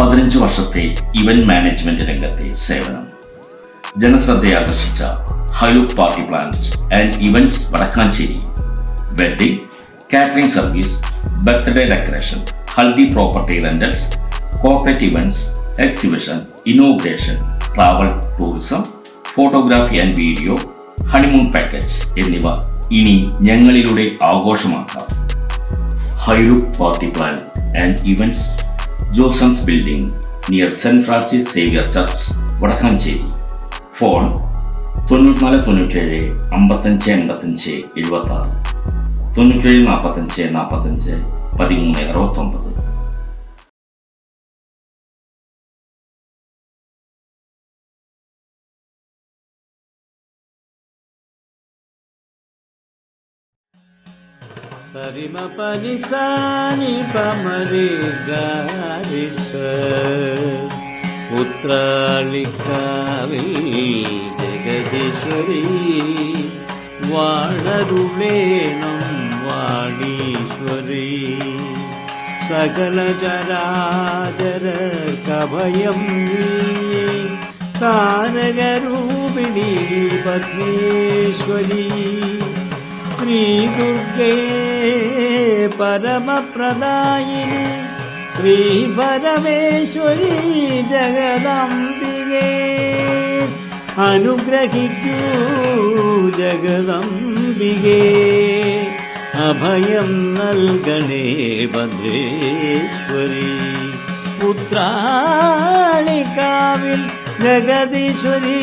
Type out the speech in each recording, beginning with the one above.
പതിനഞ്ച് വർഷത്തെ event management രംഗത്തെ സേവനം. ജനശ്രദ്ധയാകർഷിച്ച ഹലു party plant and events Vadakkanchery. Wedding catering service birthday decoration haldi property rentals corporate events exhibition inauguration travel tourism photography and video honeymoon package എന്നിവ ഇനി ഞങ്ങളിലൂടെ ആഘോഷമാക്കാം. Highlook party plan and events Josons building near Saint Francis Xavier church Vadakkanchery. Phone തൊണ്ണൂറ്റിനാല് തൊണ്ണൂറ്റേഴ് അമ്പത്തഞ്ച് എൺപത്തഞ്ച് എഴുപത്തി ആറ് തൊണ്ണൂറ്റേഴ് നാൽപ്പത്തഞ്ച് നാൽപ്പത്തഞ്ച് പതിമൂന്ന് അറുപത്തൊമ്പത്. സരിമ പനി സാനി പമരി ഗാരിസ ഉത്രാളിക്കാവിൽ ജഗദീശ്വരി. വാണരുളേണം വാണീശ്വരി സകലചരാചര കഭയം താരകരൂപിണി പത്മേശ്വരി. ശ്രീദുർഗേ പരമപ്രദായിനി ശ്രീപരമേശ്വരി ജഗദംബികേ. അനുഗ്രഹിക്കൂ ജഗദംബികേ. അഭയം നൽകണേ ഭദ്രേശ്വരി പുത്രാളിക്കാവിൽ ജഗദീശ്വരി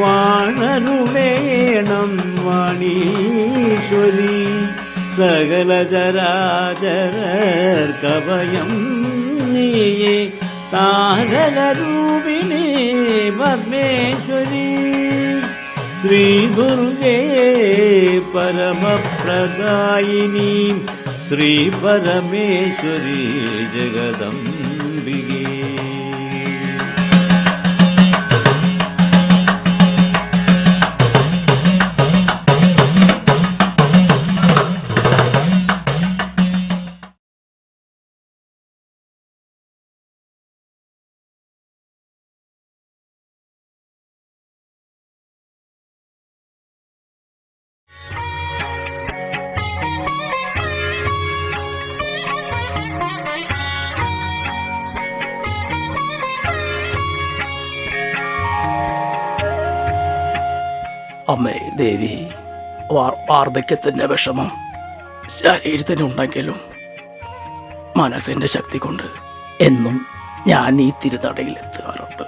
വാണരുളേണം വാണീശ്വരി സകല ചരാചരർക്കഭയം നീയേ താരകരൂപിണി പരമേശ്വരി ശ്രീദുർഗേ പരമപ്രദായിനി ശ്രീപരമേശ്വരി ജഗദംബികേ അമ്മേ ദേവി വാർ വാർദ്ധക്യത്തിന്റെ വിഷമം ശരീരത്തിന് ഉണ്ടെങ്കിലും മനസ്സിന്റെ ശക്തി കൊണ്ട് എന്നും ഞാൻ ഈ തിരുനടയിൽ എത്തുകാറുണ്ട്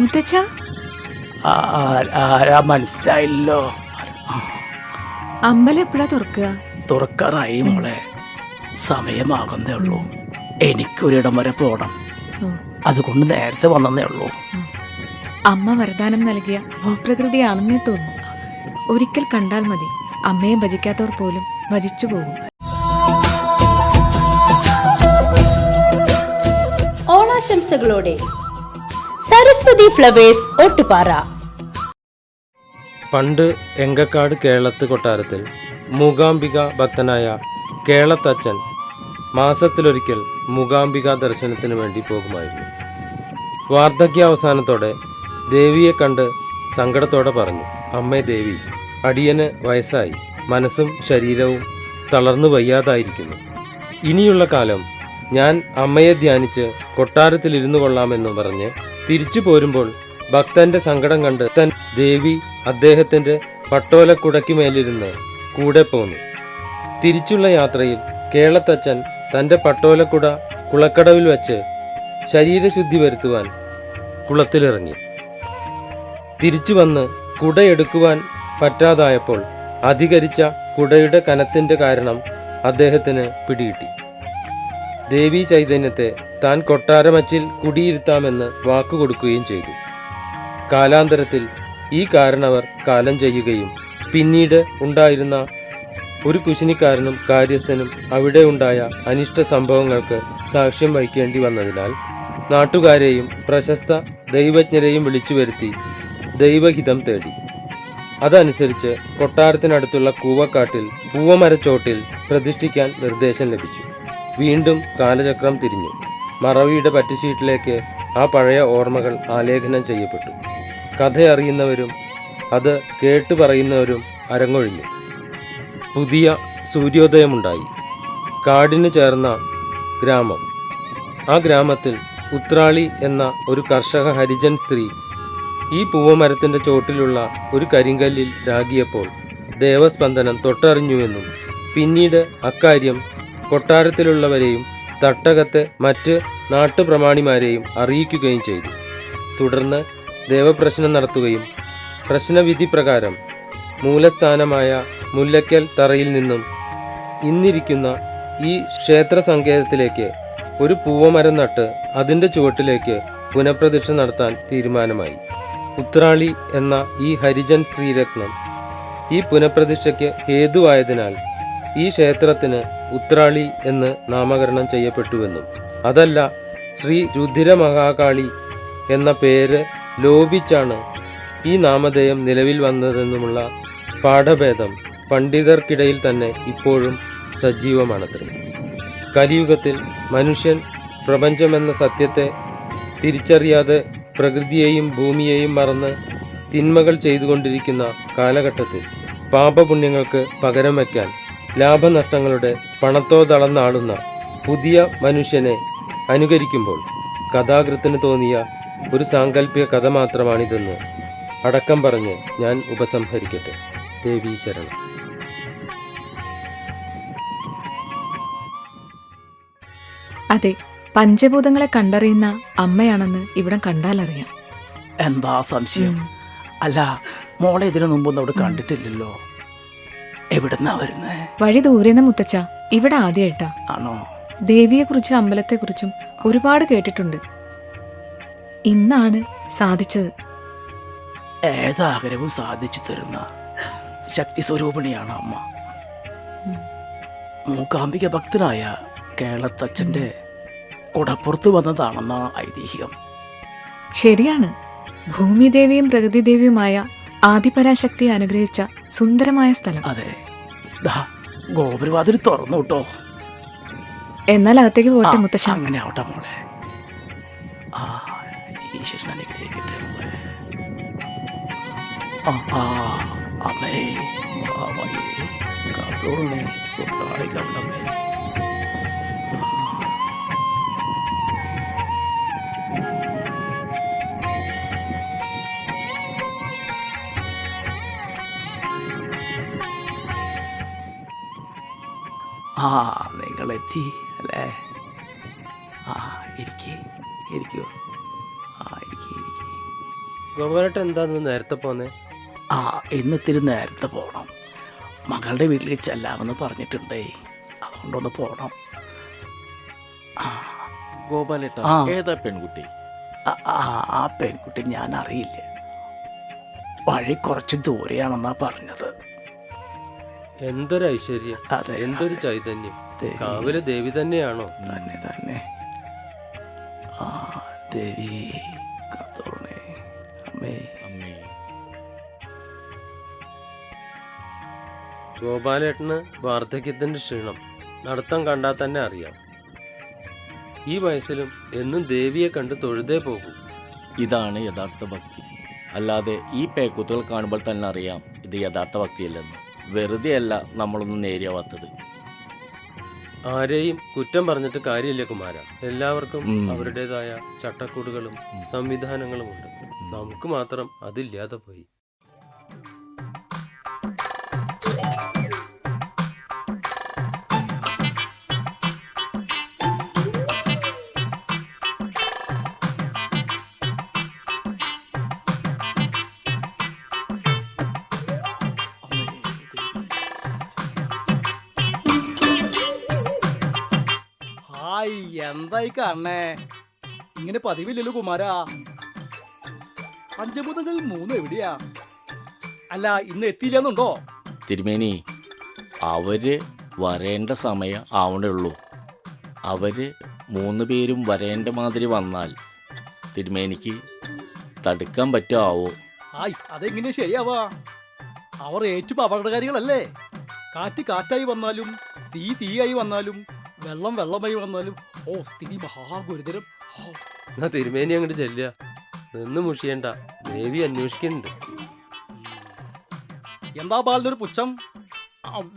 മുത്തച്ഛ ആരാ മനസ്സിലായില്ലോ അമ്പലം എപ്പോഴാ തുറക്കുക? തുറക്കാറായി മോളെ. സമയമാകുന്നേ ഉള്ളൂ. എനിക്കൊരിടം വരെ പോകണം അതുകൊണ്ട് നേരത്തെ വന്നതേ ഉള്ളൂ. അമ്മ വരദാനം നൽകിയ ഭൂപ്രകൃതിയാണെന്നേ തോന്നുന്നു. ഒരിക്കൽ കണ്ടാൽ മതി. അമ്മയെ ഭജിക്കാത്തവർ പോലും ഭജിച്ചു പോകും. ഓണാശംസകളോടെ സരസ്വതി ഫ്ലവേഴ്സ് ഒട്ടുപാറ പണ്ട് എങ്കക്കാട് കേളത്ത് കൊട്ടാരത്തിൽ മൂകാംബിക ഭക്തനായ കേളത്തച്ഛൻ മാസത്തിലൊരിക്കൽ മൂകാംബിക ദർശനത്തിന് വേണ്ടി പോകുമായിരുന്നു. വാർദ്ധക്യ വാർദ്ധക്യാവസാനത്തോടെ ദേവിയെ കണ്ട് സങ്കടത്തോടെ പറഞ്ഞു അമ്മേ ദേവി അടിയന് വയസ്സായി. മനസ്സും ശരീരവും തളർന്നു വയ്യാതായിരിക്കുന്നു. ഇനിയുള്ള കാലം ഞാൻ അമ്മയെ ധ്യാനിച്ച് കൊട്ടാരത്തിൽ ഇരുന്നു കൊള്ളാമെന്ന് പറഞ്ഞ് തിരിച്ചു പോരുമ്പോൾ ഭക്തന്റെ സങ്കടം കണ്ട് തൻ ദേവി അദ്ദേഹത്തിന്റെ പട്ടോലക്കുടയ്ക്കുമേലിരുന്ന് കൂടെ പോന്നു. തിരിച്ചുള്ള യാത്രയിൽ കേളത്തച്ഛൻ തന്റെ പട്ടോലക്കുട കുളക്കടവിൽ വച്ച് ശരീരശുദ്ധി വരുത്തുവാൻ കുളത്തിലിറങ്ങി. തിരിച്ചു വന്ന് കുടയെടുക്കുവാൻ പറ്റാതായപ്പോൾ അധികരിച്ച കുടയുടെ കനത്തിന്റെ കാരണം അദ്ദേഹത്തിന് പിടികിട്ടി. ദേവി ചൈതന്യത്തെ താൻ കൊട്ടാരമച്ചിൽ കുടിയിരുത്താമെന്ന് വാക്കുകൊടുക്കുകയും ചെയ്തു. കാലാന്തരത്തിൽ ഈ കാരണവർ കാലം ചെയ്യുകയും പിന്നീട് ഉണ്ടായിരുന്ന ഒരു കുശിനിക്കാരനും കാര്യസ്ഥനും അവിടെ ഉണ്ടായ അനിഷ്ട സംഭവങ്ങൾക്ക് സാക്ഷ്യം വഹിക്കേണ്ടി വന്നതിനാൽ നാട്ടുകാരെയും പ്രശസ്ത ദൈവജ്ഞരെയും വിളിച്ചു വരുത്തി ദൈവഹിതം തേടി. അതനുസരിച്ച് കൊട്ടാരത്തിനടുത്തുള്ള കൂവക്കാട്ടിൽ പൂവമരച്ചോട്ടിൽ പ്രതിഷ്ഠിക്കാൻ നിർദ്ദേശം ലഭിച്ചു. വീണ്ടും കാലചക്രം തിരിഞ്ഞു. മറവിയുടെ പറ്റുശീട്ടിലേക്ക് ആ പഴയ ഓർമ്മകൾ ആലേഖനം ചെയ്യപ്പെട്ടു. കഥയറിയുന്നവരും അത് കേട്ട് പറയുന്നവരും അരങ്ങൊഴിഞ്ഞു. പുതിയ സൂര്യോദയമുണ്ടായി. കാടിന് ചേർന്ന ഗ്രാമം. ആ ഗ്രാമത്തിൽ ഉത്രാളി എന്ന ഒരു കർഷക ഹരിജൻ സ്ത്രീ ഈ പൂവമരത്തിന്റെ ചോട്ടിലുള്ള ഒരു കരിങ്കല്ലിൽ രാഗിയപ്പോൾ ദേവസ്പന്ദനം തൊട്ടറിഞ്ഞുവെന്നും പിന്നീട് അക്കാര്യം കൊട്ടാരത്തിലുള്ളവരെയും തട്ടകത്തെ മറ്റ് നാട്ടുപ്രമാണിമാരെയും അറിയിക്കുകയും ചെയ്തു. തുടർന്ന് ദേവപ്രശ്നം നടത്തുകയും പ്രശ്നവിധി പ്രകാരം മൂലസ്ഥാനമായ മുല്ലക്കൽ തറയിൽ നിന്നും ഇന്നിരിക്കുന്ന ഈ ക്ഷേത്ര സങ്കേതത്തിലേക്ക് ഒരു പൂവമരം നട്ട് അതിന്റെ ചുവട്ടിലേക്ക് പുനഃപ്രതിഷ്ഠ നടത്താൻ തീരുമാനമായി. ഉത്രാളി എന്ന ഈ ഹരിജൻ ശ്രീരത്നം ഈ പുനഃപ്രതിഷ്ഠയ്ക്ക് ഹേതുവായതിനാൽ ഈ ക്ഷേത്രത്തിന് ഉത്രാളി എന്ന് നാമകരണം ചെയ്യപ്പെട്ടുവെന്നും. അതല്ല ശ്രീ രുധിര മഹാകാളി എന്ന പേര് ലോപിച്ചാണ് ഈ നാമധേയം നിലവിൽ വന്നതെന്നുമുള്ള പാഠഭേദം പണ്ഡിതർക്കിടയിൽ തന്നെ ഇപ്പോഴും സജീവമാണത്രേ. കലിയുഗത്തിൽ മനുഷ്യൻ പ്രപഞ്ചമെന്ന സത്യത്തെ തിരിച്ചറിയാതെ പ്രകൃതിയെയും ഭൂമിയെയും മറന്ന് തിന്മകൾ ചെയ്തുകൊണ്ടിരിക്കുന്ന കാലഘട്ടത്തിൽ പാപപുണ്യങ്ങൾക്ക് പകരം വയ്ക്കാൻ ലാഭനഷ്ടങ്ങളുടെ പണത്തോ തളർന്നാടുന്ന പുതിയ മനുഷ്യനെ അനുകരിക്കുമ്പോൾ കഥാകൃത്തിന് തോന്നിയ ഒരു സാങ്കല്പിക കഥ മാത്രമാണിതെന്ന് അടക്കം പറഞ്ഞ് ഞാൻ ഉപസംഹരിക്കട്ടെ. ദേവീ ശരണം. അതെ പഞ്ചഭൂതങ്ങളെ കണ്ടറിയുന്ന അമ്മയാണെന്ന് ഇവിടം കണ്ടാലറിയാം. എന്താ സംശയം? അല്ല മോളെ ഇതിനു മുമ്പൊന്നും അവിടെ കണ്ടിട്ടില്ലല്ലോ. എവിടുന്നാ വരുന്നേ? വഴി ദൂരെന്ന മുത്തച്ഛ ഇവിടെ ആദ്യമായിട്ടാ ആണോ? അമ്പലത്തെ അമ്പലത്തെക്കുറിച്ചും ഒരുപാട് കേട്ടിട്ടുണ്ട്. ഇന്നാണ് സാധിച്ചത്. ഏതാഗ്രഹവും സാധിച്ചു തരുന്ന ശക്തി സ്വരൂപിണിയാണ് അമ്മ. മൂകാംബിക ഭക്തനായ കേളത്തച്ഛന്റെ കുടപ്പുറത്ത് വന്നതാണെന്ന ഐതിഹ്യം. ശരിയാണ്. ഭൂമിദേവിയും പ്രകൃതിദേവിയുമായ ആദിപരാശക്തിയെ അനുഗ്രഹിച്ച സുന്ദരമായ സ്ഥലം. അതെ. ഗോപുരവാതിൽ തുറന്നു കേട്ടോ. എന്നാൽ അകത്തേക്ക് പോട്ടെ മുത്തശ്ശ അങ്ങനെ ആവട്ടെ മോളെ. ആ. ഈശ്വരൻ അനുഗ്രഹിക്കട്ടെ മോളെ ആ ആ അമ്മേ മഹാമയേ കാത്തോളണേ ഉത്രാളികളുടെ ആ നിങ്ങളെത്തി അല്ലേ ആ ഇരിക്കേ ഇരിക്കൂ ആ ഇരിക്കേ ഇരിക്കേ ഗോപാലേട്ടൻ എന്താന്ന് നേരത്തെ പോന്നേ? ആ ഇന്നിത്തിരി നേരത്തെ പോകണം മകളുടെ വീട്ടിലേക്ക് ചെല്ലാമെന്ന് പറഞ്ഞിട്ടുണ്ടേ. അതുകൊണ്ടൊന്ന് പോകണം ആ, ഗോപാലേട്ട ആ. ഏതാ പെൺകുട്ടി? ആ, ആ ആ പെൺകുട്ടി ഞാൻ അറിയില്ല വഴി കുറച്ച് ദൂരെയാണെന്നാ പറഞ്ഞത്. എന്തൊരു ഐശ്വര്യം അതെ എന്തൊരു ചൈതന്യം. കാവിലെ ദേവി തന്നെയാണോ? തന്നെ തന്നെ. ഗോപാലേട്ടന് വാർദ്ധക്യത്തിന്റെ ക്ഷീണം നടത്തം കണ്ടാൽ തന്നെ അറിയാം. ഈ വയസ്സിലും എന്നും ദേവിയെ കണ്ട് തൊഴുതേ പോകൂ. ഇതാണ് യഥാർത്ഥ ഭക്തി. അല്ലാതെ ഈ പേക്കൂത്തുകൾ കാണുമ്പോൾ തന്നെ അറിയാം ഇത് യഥാർത്ഥ ഭക്തിയല്ലെന്ന്. വെറുതെയല്ല നമ്മളൊന്നും നേരിയാവാത്തത്. ആരെയും കുറ്റം പറഞ്ഞിട്ട് കാര്യമില്ല കുമാര. എല്ലാവർക്കും. അവരുടേതായ ചട്ടക്കൂടുകളും സംവിധാനങ്ങളും ഉണ്ട് നമുക്ക് മാത്രം അതില്ലാതെ പോയി. എന്തായി കാണണേ? ഇങ്ങനെ പതിവില്ലല്ലോ കുമാരാ. പഞ്ചഭൂതങ്ങളിൽ മൂന്ന് എവിടെയാ? അല്ല ഇന്ന് എത്തിയില്ലെന്നുണ്ടോ? തിരുമേനി അവർ വരേണ്ട സമയം ആവണേ ഉള്ളൂ അവർ മൂന്ന് പേരും വരേണ്ട മാതിരി വന്നാൽ തിരുമേനിക്ക് തടുക്കാൻ പറ്റാവോ? ആയി അതെങ്ങനെ ശരിയാവാ? അവർ ഏറ്റവും അപകടകാരികളല്ലേ? കാറ്റ് കാറ്റായി വന്നാലും തീ തീയായി വന്നാലും വെള്ളം വെള്ളമായി വന്നാലും ഓ സ്ഥിതി മഹാഗുരുതരം. എന്നാ തിരുമേനി അങ്ങോട്ട് ചെല്ലുക. നിന്ന് മുഷിയണ്ട. ദേവി അന്വേഷിക്കുന്നുണ്ട്. എന്താ ബാലിനൊരു പുച്ഛം?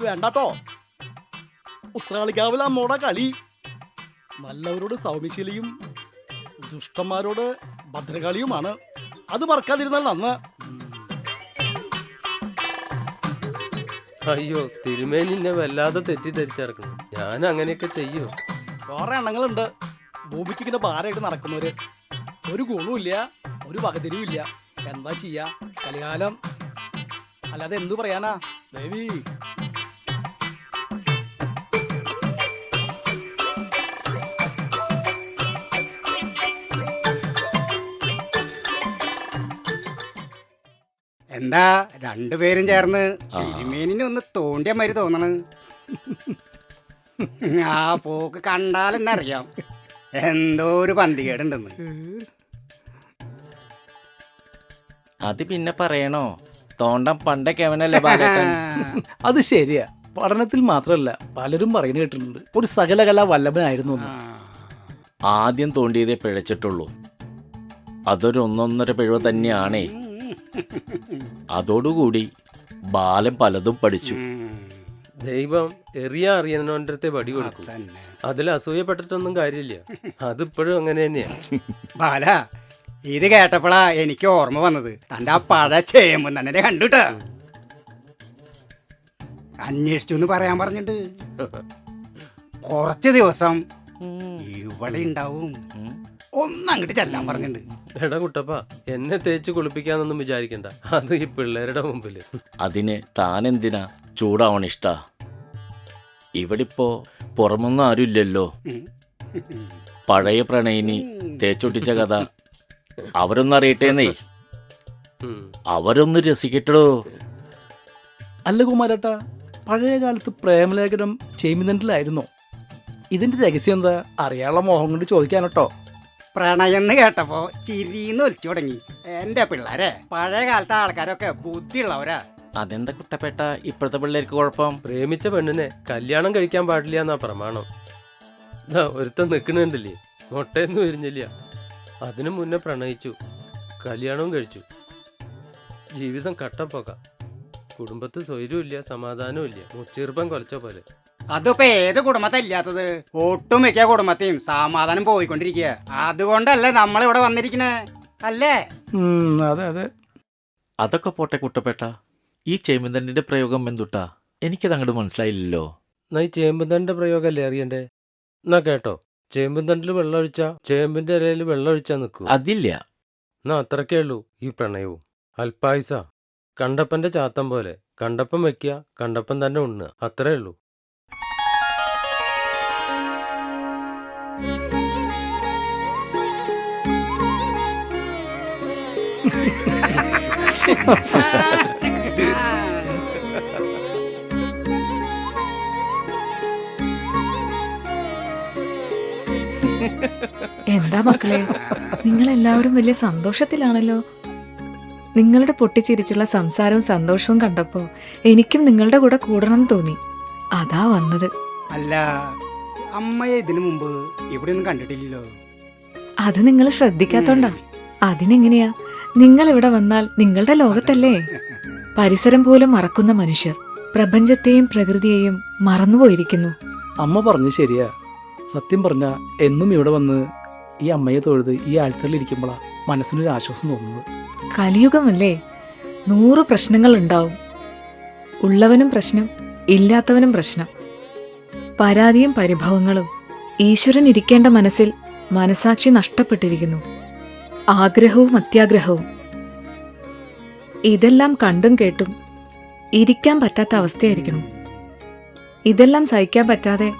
വേണ്ടാട്ടോ. ഉത്രാളിക്കാവില അമ്മോടെ കളി. നല്ലവരോട് സൗമ്യശീലിയും ദുഷ്ടന്മാരോട് ഭദ്രകാളിയുമാണ്. അത് മറക്കാതിരുന്നാൽ നന്ന്. അയ്യോ തിരുമേനി എന്നെ വല്ലാതെ തെറ്റിദ്ധരിച്ചിറക്കണം ഞാൻ അങ്ങനെയൊക്കെ ചെയ്യൂ? കുറെ എണ്ണങ്ങളുണ്ട്. ഭൂമിക്ക് ഇങ്ങനെ ഭാരമായിട്ട് നടക്കുന്നവര്. ഒരു ഗുണവുമില്ല ഒരു വകതിരിവും ഇല്ല. എന്താ ചെയ്യാ? കലികാലം. അല്ലാതെ എന്തു പറയാനാ? ദേവി. എന്താ രണ്ടുപേരും ചേർന്ന്. തിരുമേനിനെ ഒന്ന് തോണ്ടിയ മാതിരി തോന്നണ്. ആ പോക്ക് കണ്ടാലെന്നറിയാം എന്തോ ഒരു പന്തികേടുണ്ടെന്ന്. അത് പിന്നെ പറയണോ? തോണ്ടം പണ്ടൊക്കെ അവനല്ലേ ബാലേട്ടൻ? അത് ശരിയാ. പഠനത്തിൽ മാത്രമല്ല പലരും പറയുന്നത് കേട്ടിട്ടുണ്ട്. ഒരു സകലകലാ വല്ലഭനായിരുന്നു എന്ന്. ആദ്യം തോണ്ടിയതേ പിഴച്ചിട്ടുള്ളൂ. അതൊരു ഒന്നൊന്നര പിഴവ് തന്നെയാണേ. അതോടുകൂടി ബാലം പലതും പഠിച്ചു. ഉം, ദൈവം എറിയ അറിയണോന്റെ വടി കൊടുക്കും. തന്നെ അതിൽ അസൂയപ്പെട്ടിട്ടൊന്നും കാര്യമില്ല. അതിപ്പോഴും അങ്ങനെ തന്നെയാ. ബാല ഇത് കേട്ടപ്പോഴാ എനിക്ക് ഓർമ്മ വന്നത്. തന്റെ ആ പഴ ചേമ്പും തന്നെ കണ്ടുട്ടാ അന്വേഷിച്ചു എന്ന് പറയാൻ പറഞ്ഞിട്ട്. കുറച്ച് ദിവസം ഇവിടെ ഉണ്ടാവും. ഒന്നങ്ങോട്ട് ചെല്ലാൻ പറഞ്ഞിട്ടുണ്ട്. എടാ കുട്ടപ്പ എന്നെ തേച്ച് കുളിപ്പിക്കാന്നൊന്നും വിചാരിക്കണ്ട. അത് ഈ പിള്ളേരുടെ മുമ്പിൽ. അതിന് താനെന്തിനാ ചൂടാവണിഷ്ട ഇവിടിപ്പോ പുറമൊന്നും ആരുമില്ലല്ലോ. പഴയ പ്രണയിനി തേച്ചൊട്ടിച്ച കഥ അവരൊന്നും അറിയട്ടേന്നേ. അവരൊന്ന് രസിക്കട്ടോ അല്ല കുമാരട്ട പഴയ കാലത്ത് പ്രേമലേഖനം ചെയ്യുന്നതിലായിരുന്നോ ഇതിന്റെ രഹസ്യം എന്താ? അറിയാനുള്ള മോഹം കൊണ്ട് ചോദിക്കാനട്ടോ. പ്രണയെന്ന് കേട്ടപ്പോ ചിരിന്ന് ഒലിച്ചു തുടങ്ങി. എന്റെ പിള്ളേരെ പഴയ കാലത്തെ ആൾക്കാരൊക്കെ ബുദ്ധിയുള്ളവരാ. അതെന്താ കുട്ടപ്പെട്ട? ഇപ്പോഴത്തെ പിള്ളേർക്ക് കുഴപ്പം? പ്രേമിച്ച പെണ്ണിനെ കല്യാണം കഴിക്കാൻ പാടില്ല എന്നാ പ്രമാണം. ദാ ഒരുത്തൻ നിൽക്കണുണ്ടല്ലേ മുട്ടയൊന്നും വിരിഞ്ഞില്ല അതിനു മുന്നേ പ്രണയിച്ചു. കല്യാണവും കഴിച്ചു. ജീവിതം കട്ടപ്പോക്ക കുടുംബത്ത് സ്വൈര്യമില്ല സമാധാനവും ഇല്ല മുച്ചീർപ്പം കൊലച്ച പോലെ. അതിപ്പോ ഏത് കുടുംബത്തെ ഇല്ലാത്തത്? ഒട്ടുമിക്ക കുടുംബത്തെയും സമാധാനം പോയിക്കൊണ്ടിരിക്കുക. അതുകൊണ്ടല്ലേ നമ്മൾ ഇവിടെ വന്നിരിക്കണേ. അല്ലേ? അതെ അതെ. അതൊക്കെ പോട്ടെ കുട്ടപ്പേട്ട. ഈ ചേമ്പന്തണ്ടിന്റെ പ്രയോഗം എന്തുട്ടാ? എനിക്കത് അങ്ങോട്ട് മനസ്സിലായില്ലല്ലോ. എന്നാ ഈ ചേമ്പന്തണ്ടിന്റെ പ്രയോഗമല്ലേ അറിയണ്ടേ? എന്നാ കേട്ടോ. ചേമ്പന്തണ്ടിൽ വെള്ളം ഒഴിച്ചാ ചേമ്പിന്റെ ഇലയിൽ വെള്ളം ഒഴിച്ചാ നിൽക്കൂ. അതില്ല. എന്നാ അത്രക്കേ ഉള്ളൂ ഈ പ്രണയവും. അൽപായുസ. കണ്ടപ്പന്റെ ചാത്തം പോലെ. കണ്ടപ്പം വെക്കുക കണ്ടപ്പം തന്നെ ഉണ്ണുക. അത്രേ ഉള്ളൂ. എന്താ മക്കളെ? നിങ്ങളെല്ലാവരും വലിയ സന്തോഷത്തിലാണല്ലോ. നിങ്ങളുടെ പൊട്ടിച്ചിരിച്ചുള്ള സംസാരവും സന്തോഷവും കണ്ടപ്പോ എനിക്കും നിങ്ങളുടെ കൂടെ കൂടണം തോന്നി. അതാ വന്നത്. അല്ല അമ്മയെ ഇതിനു മുമ്പ് ഇവിടെ ഒന്നും കണ്ടിട്ടില്ലല്ലോ. അത് നിങ്ങൾ ശ്രദ്ധിക്കാത്തോണ്ടാ. അതിനെങ്ങനെയാ? നിങ്ങൾ ഇവിടെ വന്നാൽ നിങ്ങളുടെ ലോകത്തല്ലേ? പരിസരം പോലും മറക്കുന്ന മനുഷ്യർ പ്രപഞ്ചത്തെയും പ്രകൃതിയെയും മറന്നുപോയിരിക്കുന്നു. അമ്മ പറഞ്ഞു ശരിയാ. സത്യം പറഞ്ഞ എന്നും ഇവിടെ വന്ന് ഈ അമ്മയെ തൊഴുത് ഈ ഇരിക്കുമ്പോഴാ മനസ്സിനൊരു ആശ്വാസം തോന്നുന്നത്. കലിയുഗമല്ലേ? നൂറ് പ്രശ്നങ്ങൾ ഉണ്ടാവും. ഉള്ളവനും പ്രശ്നം ഇല്ലാത്തവനും പ്രശ്നം. പരാതിയും പരിഭവങ്ങളും ഈശ്വരൻ ഇരിക്കേണ്ട മനസ്സിൽ മനസാക്ഷി നഷ്ടപ്പെട്ടിരിക്കുന്നു. ആഗ്രഹവും അത്യാഗ്രഹവും. ഇതെല്ലാം കണ്ടും കേട്ടും ഇരിക്കാൻ പറ്റാത്ത അവസ്ഥയായിരിക്കണം. ഇതെല്ലാം സഹിക്കാൻ പറ്റാതെ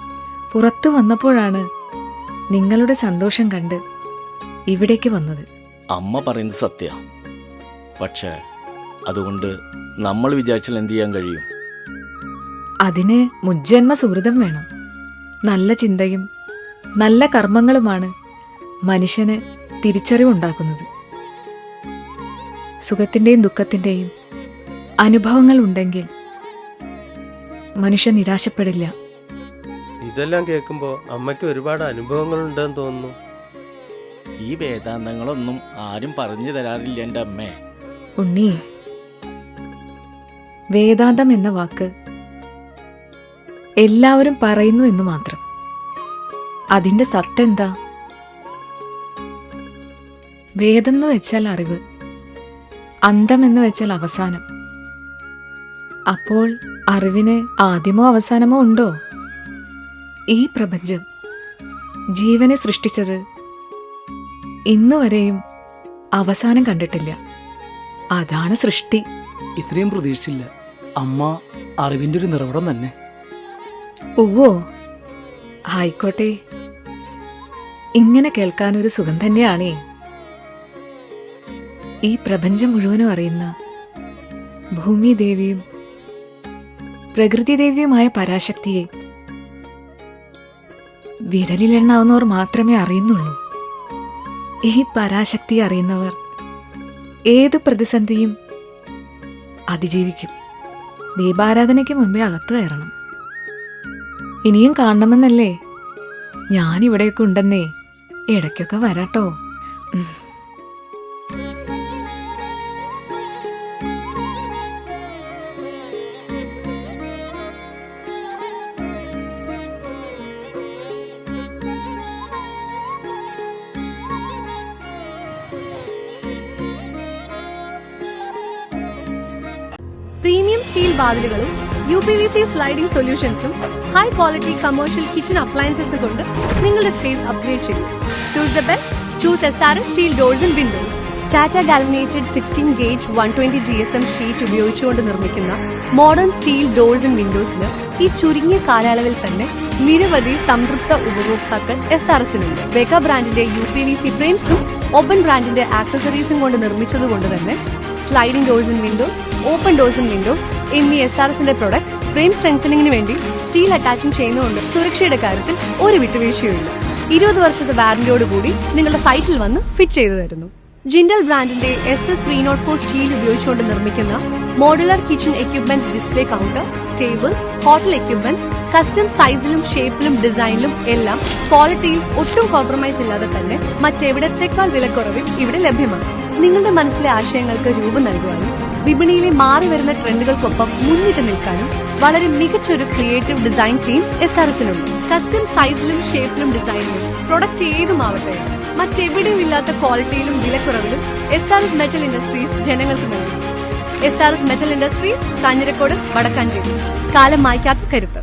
പുറത്തു വന്നപ്പോഴാണ് നിങ്ങളുടെ സന്തോഷം കണ്ട് ഇവിടേക്ക് വന്നത്. അമ്മ പറയുന്നത് സത്യ. പക്ഷേ അതുകൊണ്ട് നമ്മൾ വിചാരിച്ചാൽ എന്ത് ചെയ്യാൻ കഴിയും? അതിന് മുജ്ജന്മ സുഹൃതം വേണം. നല്ല ചിന്തയും നല്ല കർമ്മങ്ങളുമാണ് മനുഷ്യന് തിരിച്ചറിവുണ്ടാക്കുന്നത്. സുഖത്തിന്റെയും ദുഃഖത്തിന്റെയും അനുഭവങ്ങൾ ഉണ്ടെങ്കിൽ മനുഷ്യൻ നിരാശപ്പെടില്ല. ഇതെല്ലാം കേൾക്കുമ്പോൾ അമ്മയ്ക്ക് ഒരുപാട് അനുഭവങ്ങളുണ്ടെന്ന് തോന്നുന്നു. ഈ വേദാന്തങ്ങളൊന്നും ആരും പറഞ്ഞു തരാറില്ല എന്റെ അമ്മേ. ഉണ്ണി വേദാന്തം എന്ന വാക്ക് എല്ലാവരും പറയുന്നു എന്ന് മാത്രം. അതിന്റെ സത്യം സത്തെന്താ? വേദം വെച്ചാൽ അറിവ് അന്തം എന്ന് വെച്ചാൽ അവസാനം. അപ്പോൾ അറിവിന് ആദ്യമോ അവസാനമോ ഉണ്ടോ? ഈ പ്രപഞ്ചം ജീവനെ സൃഷ്ടിച്ചത് ഇന്നുവരെയും അവസാനം കണ്ടിട്ടില്ല. അതാണ് സൃഷ്ടി. ഇത്രയും പ്രതീക്ഷിച്ചില്ല. അമ്മ അറിവിന്റെ ഒരു നിറവിടം തന്നെ. ഉവ്വോ. ആയിക്കോട്ടെ. ഇങ്ങനെ കേൾക്കാനൊരു സുഖം തന്നെയാണേ. ഈ പ്രപഞ്ചം മുഴുവനും അറിയുന്ന ഭൂമി ദേവിയും പ്രകൃതി ദേവിയുമായ പരാശക്തിയെ വിരലിലെണ്ണാവുന്നവർ മാത്രമേ അറിയുന്നുള്ളൂ. ഈ പരാശക്തി അറിയുന്നവർ ഏത് പ്രതിസന്ധിയും അതിജീവിക്കും. ദീപാരാധനയ്ക്ക് മുമ്പേ അകത്ത് കയറണം. ഇനിയും കാണണമെന്നല്ലേ? ഞാനിവിടെയൊക്കെ ഉണ്ടെന്നേ. ഇടയ്ക്കൊക്കെ വരാട്ടോ. Sliding സൊല്യൂഷൻസും high quality commercial kitchen appliances കൊണ്ട് നിങ്ങളുടെ സ്പേസ് അപ്ഗ്രേഡ് ചെയ്യും. Choose the best choose S R S steel doors and windows Tata galvanized sixteen gauge one twenty G S M sheet ഉപയോഗിച്ചുകൊണ്ട് നിർമ്മിക്കുന്ന മോഡേൺ സ്റ്റീൽ ഡോർസ് ആൻഡ് വിൻഡോസിന് ഈ ചുരുങ്ങിയ കാലയളവിൽ തന്നെ നിരവധി സംതൃപ്ത ഉപഭോക്താക്കൾ എസ് ആർ എസിനുണ്ട് വെക ബ്രാൻഡിന്റെ യു പി വി സി ഫ്രെയിംസും ഓപ്പൺ ബ്രാൻഡിന്റെ ആക്സസറീസും കൊണ്ട് നിർമ്മിച്ചതുകൊണ്ട് തന്നെ sliding doors and windows open doors and windows എന്നീ എസ് ആർ എസിന്റെ പ്രൊഡക്ട്സ് ഫ്രെയിം സ്ട്രെങ്തനിങ്ങിന് വേണ്ടി സ്റ്റീൽ അറ്റാച്ചിങ് ചെയ്യുന്നതുകൊണ്ട് സുരക്ഷയുടെ കാര്യത്തിൽ ഒരു വിട്ടുവീഴ്ചയുമില്ല. ഇരുപത് വർഷത്തെ വാറന്റിയോട് കൂടി നിങ്ങളുടെ സൈറ്റിൽ വന്ന് ഫിറ്റ് ചെയ്തു തരുന്നു. ജിൻഡൽ ബ്രാൻഡിന്റെ S S three nought four steel ഉപയോഗിച്ചുകൊണ്ട് നിർമ്മിക്കുന്ന modular kitchen equipments display counter tables hotel equipments custom സൈസിലും ഷേപ്പിലും ഡിസൈനിലും എല്ലാം ക്വാളിറ്റിയിൽ ഒട്ടും കോംപ്രമൈസ് ഇല്ലാതെ തന്നെ മറ്റെവിടത്തെക്കാൾ വിലക്കുറവിൽ ഇവിടെ ലഭ്യമാണ്. നിങ്ങളുടെ മനസ്സിലെ ആശയങ്ങൾക്ക് രൂപം നൽകുവാനും വിപണിയിലെ മാറി വരുന്ന ട്രെൻഡുകൾക്കൊപ്പം മുന്നിട്ട് നിൽക്കാനും വളരെ മികച്ചൊരു creative design team S R custom സൈസിലും ഷേപ്പിലും ഡിസൈനിലും പ്രൊഡക്റ്റ് ഏതുമാവട്ടെ മറ്റെവിടെയും ഇല്ലാത്ത ക്വാളിറ്റിയിലും വിലക്കുറവിലും S R S metal industries ജനങ്ങൾക്ക് നൽകും. S R S metal industries Kanjirakode Vadakkanchery. കാലം മായ്ക്കാത്ത കരുത്ത്.